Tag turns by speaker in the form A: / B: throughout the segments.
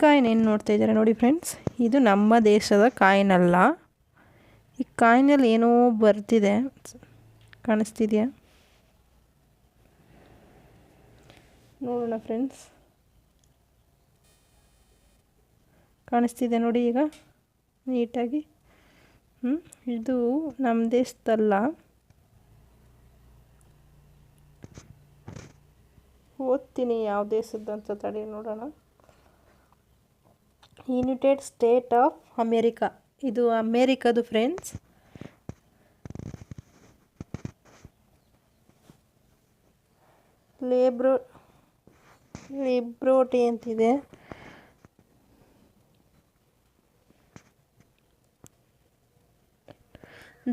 A: Coin ಏನು ನೋಡ್ತಾ ಇದ್ದಾರೆ ನೋಡಿ ಫ್ರೆಂಡ್ಸ್? ಇದು ನಮ್ಮ ದೇಶದ ಕಾಯಿನ್ ಅಲ್ಲ ಈ ಕಾಯಿನಲ್ಲಿ ಏನೋ ಬರ್ತಿದೆ. ಕಾಣಿಸ್ತಿದೆಯಾ? ನೋಡೋಣ ಫ್ರೆಂಡ್ಸ್. ಕಾಣಿಸ್ತಿದೆ ನೋಡಿ ಈಗ. ನೀಟಾಗಿ. ಇದು ನಮ್ಮ ದೇಶದಲ್ಲ. ಓದ್ತೀನಿ ಯಾವ ದೇಶದ್ದು ಅಂತ ತಡಿ ನೋಡೋಣ. ಯುನೈಟೆಡ್ ಸ್ಟೇಟ್ ಆಫ್ ಅಮೇರಿಕಾ ಇದು ಅಮೇರಿಕದು ಫ್ರೆಂಡ್ಸ್ ಲೇಬ್ರೋ ಲೇಬ್ರೋಟಿ ಅಂತಿದೆ.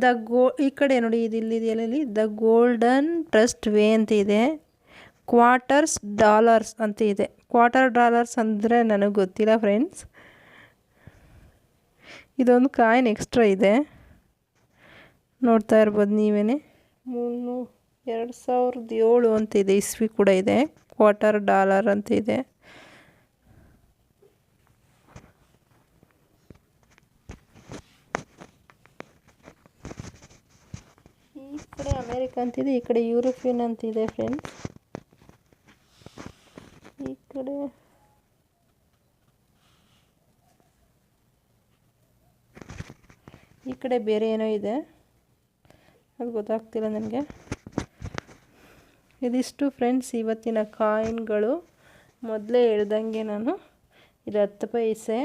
A: ದ ಗೋ ಈ ಕಡೆ ನೋಡಿ, ಇದು ಇಲ್ಲಿದೆಯಲ್ಲಿ ದ ಗೋಲ್ಡನ್ ಟ್ರಸ್ಟ್ ವೇ ಅಂತ ಇದೆ. ಕ್ವಾರ್ಟರ್ಸ್ ಡಾಲರ್ಸ್ ಅಂತ ಇದೆ. ಕ್ವಾರ್ಟರ್ ಡಾಲರ್ಸ್ ಅಂದರೆ ನನಗೆ ಗೊತ್ತಿಲ್ಲ ಫ್ರೆಂಡ್ಸ್ ಇದೊಂದು ಕಾಯಿನ್ ಎಕ್ಸ್ಟ್ರಾ ಇದೆ. ನೋಡ್ತಾ ಇರ್ಬೋದು ನೀವೇ ಮೂರು, ಎರಡು ಸಾವಿರದ ಏಳು ಅಂತ ಇದೆ, ಇಸ್ವಿ ಕೂಡ ಇದೆ. ಕ್ವಾರ್ಟರ್ ಡಾಲರ್ ಅಂತ ಇದೆ. ಈ ಕಡೆ ಅಮೇರಿಕಾ ಅಂತಿದೆ ಈ ಕಡೆ ಯುರೋಪಿಯನ್ ಅಂತಿದೆ ಫ್ರೆಂಡ್ಸ್ ಈ ಕಡೆ ಈ ಕಡೆ ಬೇರೆ ಏನೋ ಇದೆ. ಅದು ಗೊತ್ತಾಗ್ತಿಲ್ಲ ನನಗೆ. ಇದಿಷ್ಟು ಫ್ರೆಂಡ್ಸ್ ಇವತ್ತಿನ ಕಾಯಿನ್ಗಳು. ಮೊದಲೇ ಹೇಳ್ದಂಗೆ ನಾನು ಇದು ಹತ್ತು ಪೈಸೆ.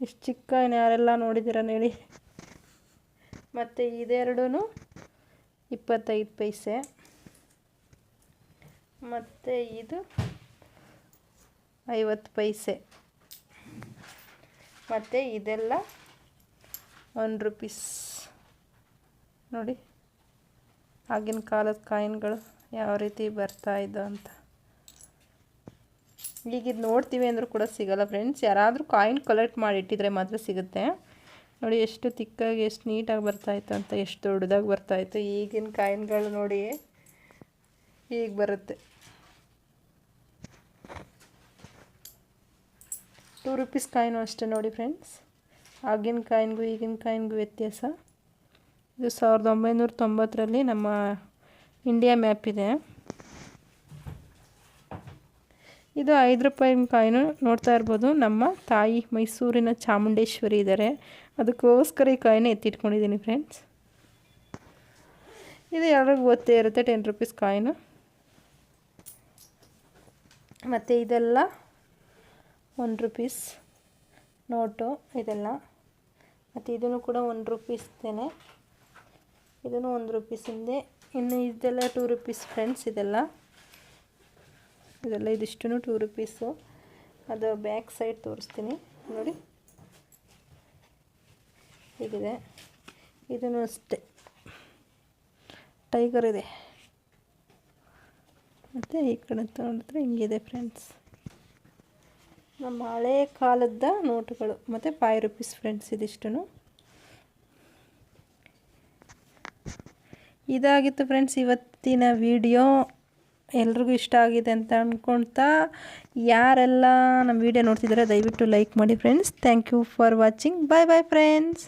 A: ಇಷ್ಟು ಚಿಕ್ಕ ಇನ್ನು ಯಾರೆಲ್ಲ ನೋಡಿದ್ದೀರ ಹೇಳಿ ಮತ್ತು ಇದೆರಡೂ ಇಪ್ಪತ್ತೈದು ಪೈಸೆ. ಮತ್ತು ಇದು ಐವತ್ತು ಪೈಸೆ. ಮತ್ತು ಇದೆಲ್ಲ ಒನ್ ರುಪೀಸ್ ನೋಡಿ, ಆಗಿನ ಕಾಲದ ಕಾಯಿನ್ಗಳು ಯಾವ ರೀತಿ ಬರ್ತಾ ಇದ್ದೋ ಅಂತ. ಈಗ ಇದು ನೋಡ್ತೀವಿ ಅಂದರೂ ಕೂಡ ಸಿಗಲ್ಲ ಫ್ರೆಂಡ್ಸ್ ಯಾರಾದರೂ ಕಾಯಿನ್ ಕಲೆಕ್ಟ್ ಮಾಡಿ ಇಟ್ಟಿದ್ರೆ ಮಾತ್ರ ಸಿಗುತ್ತೆ. ನೋಡಿ, ಎಷ್ಟು ತಿಕ್ಕಾಗಿ, ಎಷ್ಟು ನೀಟಾಗಿ ಬರ್ತಾಯಿತ್ತು ಅಂತ, ಎಷ್ಟು ದೊಡ್ಡದಾಗಿ ಬರ್ತಾಯಿತ್ತು ಈಗಿನ ಕಾಯಿನ್ಗಳು ನೋಡಿ, ಈಗ ಬರುತ್ತೆ. ಟೂ ರುಪೀಸ್ ಕಾಯಿನು ಅಷ್ಟೇ ನೋಡಿ ಫ್ರೆಂಡ್ಸ್ ಆಗಿನ ಕಾಯಿನ್ಗೂ ಈಗಿನ ಕಾಯಿನ್ಗೂ ವ್ಯತ್ಯಾಸ. ಇದು ಸಾವಿರದ ಒಂಬೈನೂರ ತೊಂಬತ್ತರಲ್ಲಿ ನಮ್ಮ ಇಂಡಿಯಾ ಮ್ಯಾಪ್ ಇದೆ. ಇದು ಐದು ರೂಪಾಯಿ ಕಾಯಿನು ನೋಡ್ತಾ ಇರ್ಬೋದು. ನಮ್ಮ ತಾಯಿ ಮೈಸೂರಿನ ಚಾಮುಂಡೇಶ್ವರಿ ಇದ್ದಾರೆ ಅದಕ್ಕೋಸ್ಕರ ಈ ಕಾಯಿನ ಎತ್ತಿಟ್ಕೊಂಡಿದ್ದೀನಿ ಫ್ರೆಂಡ್ಸ್ ಇದು ಎಲ್ರಿಗೂ ಗೊತ್ತೇ ಇರುತ್ತೆ ಟೆನ್ ರುಪೀಸ್ ಕಾಯಿನು ಮತ್ತು ಇದೆಲ್ಲ ಒನ್ ರುಪೀಸ್ ನೋಟು ಇದೆಲ್ಲ. ಮತ್ತು ಇದನ್ನು ಕೂಡ ಒನ್ ರುಪೀಸ್ದೇನೆ ಇದನ್ನು ಒಂದು ರುಪೀಸಿಂದೆ ಇನ್ನು ಇದೆಲ್ಲ ಟೂ ರುಪೀಸ್ ಫ್ರೆಂಡ್ಸ್ ಇದೆಲ್ಲ. ಇದೆಲ್ಲ ಇದಿಷ್ಟು ಟೂ ರುಪೀಸು ಅದು ಬ್ಯಾಕ್ ಸೈಡ್ ತೋರಿಸ್ತೀನಿ. ನೋಡಿ. ಹೀಗಿದೆ. ಇದನ್ನು ಅಷ್ಟೇ. ಟೈಗರ್ ಇದೆ. ಮತ್ತು ಈ ಕಡೆ ತಗೊಂಡ್ರೆ ಹಿಂಗಿದೆ ಫ್ರೆಂಡ್ಸ್ ನಮ್ಮ ಹಳೆ ಕಾಲದ ನೋಟುಗಳು. ಮತ್ತು ಫೈವ್ ರುಪೀಸ್ ಫ್ರೆಂಡ್ಸ್ ಇದಿಷ್ಟು ಇದಾಗಿತ್ತು ಫ್ರೆಂಡ್ಸ್ ಇವತ್ತಿನ ವಿಡಿಯೋ ಎಲ್ರಿಗೂ ಇಷ್ಟ ಆಗಿದೆ ಅಂತ ಅಂದ್ಕೊಳ್ತಾ ಯಾರೆಲ್ಲ ನಮ್ಮ ವಿಡಿಯೋ ನೋಡ್ತಿದ್ದಾರೆ ದಯವಿಟ್ಟು ಲೈಕ್ ಮಾಡಿ friends thank you for watching bye bye friends